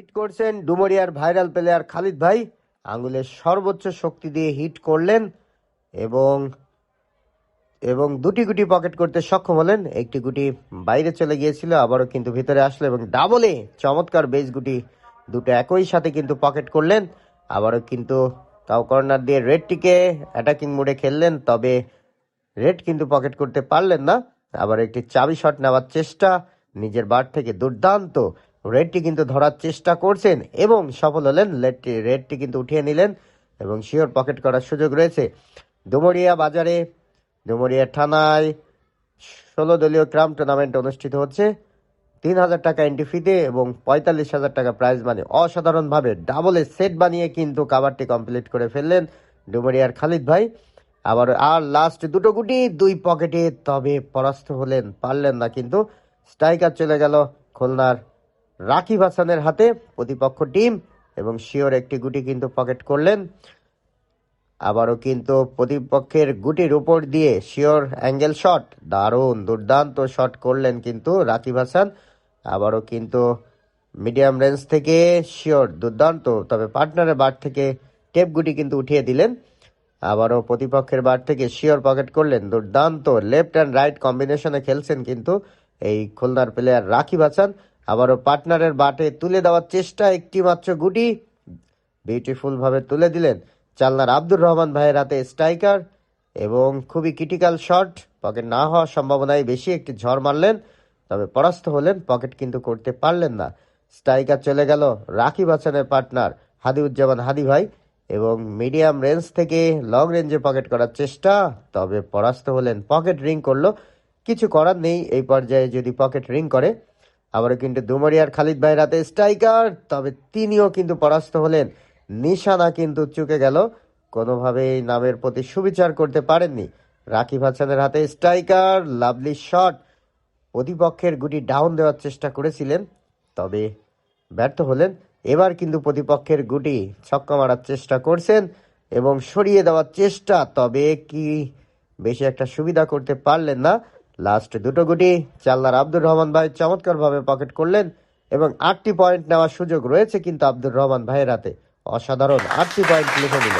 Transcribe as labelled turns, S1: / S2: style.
S1: Hit করছেন ডুমরিয়ার viral player Khalid ভাই। আঙ্গুলের সর্বোচ্চ শক্তি দিয়ে হিট করলেন এবং এবং দুটি গুটি পকেট করতে সক্ষম হলেন। একটি গুটি বাইরে চলে গিয়েছিল, আবারও কিন্তু ভিতরে আসলো এবং ডাবলে চমৎকার বেস গুটি দুটো একই সাথে কিন্তু পকেট করলেন। আবারও কিন্তু তাও কর্নার দিয়ে রেডটিকে অ্যাটাকিং মোডে খেললেন, তবে রেড কিন্তু পকেট করতে পারলেন না। আবার একটি চাবি শট নেওয়ার চেষ্টা, নিজের বার থেকে দুর্দান্ত রেডটি কিন্তু ধরার চেষ্টা করছেন এবং সফল হলেন। রেডটি রেডটি কিন্তু উঠিয়ে নিলেন এবং শিওর পকেট করার সুযোগ রয়েছে। ডুমরিয়া বাজারে ডুমরিয়া থানায় ষোলো দলীয় ক্রাম টুর্নামেন্ট অনুষ্ঠিত হচ্ছে। তিন হাজার টাকা এন্ট্রি ফিতে এবং পঁয়তাল্লিশ হাজার টাকা প্রাইজ মানে অসাধারণভাবে ডাবলে সেট বানিয়ে কিন্তু কাভারটি কমপ্লিট করে ফেললেন ডুমরিয়ার খালিদ ভাই। আবার আর লাস্ট দুটো গুটি দুই পকেটে তবে পরাস্ত হলেন, পারলেন না কিন্তু। স্ট্রাইকার চলে গেল খুলনার রাকিব হাসানের হাতে প্রতিপক্ষ টিম এবং শিওর একটি গুটি কিন্তু পকেট করলেন। আবারও কিন্তু প্রতিপক্ষের গুটির উপর দিয়ে শিওর অ্যাঙ্গেল শট, দারুণ দুর্দান্ত শট করলেন কিন্তু রাকিব হাসান। আবারও কিন্তু মিডিয়াম রেঞ্জ থেকে শিওর দুর্দান্ত, তবে পার্টনারের বার থেকে টেপ গুটি কিন্তু উঠিয়ে দিলেন। আবারও প্রতিপক্ষের বার থেকে শিওর পকেট করলেন, দুর্দান্ত লেফট অ্যান্ড রাইট কম্বিনেশনে খেলছেন কিন্তু এই খুলনার প্লেয়ার রাকিব হাসান। আবারও পার্টনারের বাটে তুলে দেওয়ার চেষ্টা একটি মাত্র গুটি। বিউটিফুল ভাবে তুলে দিলেন চালনার আব্দুর রহমান ভাইয়ের হাতে স্ট্রাইকার এবং খুবই ক্রিটিক্যাল শট। পকেট না হওয়ার সম্ভাবনায় বেশি একটি ঝড় মারলেন, তবে পরাস্ত হলেন, পকেট কিন্তু করতে পারলেন না। স্ট্রাইকার চলে গেল রাকিব হাসানের পার্টনার হাদিউজ্জামান হাদি ভাই এবং মিডিয়াম রেঞ্জ থেকে লং রেঞ্জে পকেট করার চেষ্টা, তবে পরাস্ত হলেন, পকেট রিং করল। কিছু করার নেই, এই পর্যায়ে যদি পকেট রিং করে আবারও কিন্তু দুমরিয়ার খালিদ ভাইয়ের হাতে স্ট্রাইকার, তবে তিনিও কিন্তু পরাস্ত হলেন। নিশানা কিন্তু চুকে গেল। কোনোভাবেই নামের প্রতি সুবিচার করতে পারেননি রাকিব হাসানের হাতে স্ট্রাইকার, লাভলি শট। প্রতিপক্ষের গুটি ডাউন দেওয়ার চেষ্টা করেছিলেন, তবে ব্যর্থ হলেন। এবার কিন্তু প্রতিপক্ষের গুটি ছক্কা মারার চেষ্টা করছেন এবং সরিয়ে দেওয়ার চেষ্টা, তবে কি বেশি একটা সুবিধা করতে পারলেন না। লাস্ট দুটো গুটি চাল্লার আব্দুর রহমান ভাই চমৎকারভাবে পকেট করলেন এবং আটটি পয়েন্ট নেওয়ার সুযোগ রয়েছে কিন্তু আব্দুর রহমান ভাইয়ের হাতে। অসাধারণ, আটটি পয়েন্ট লিখে দিল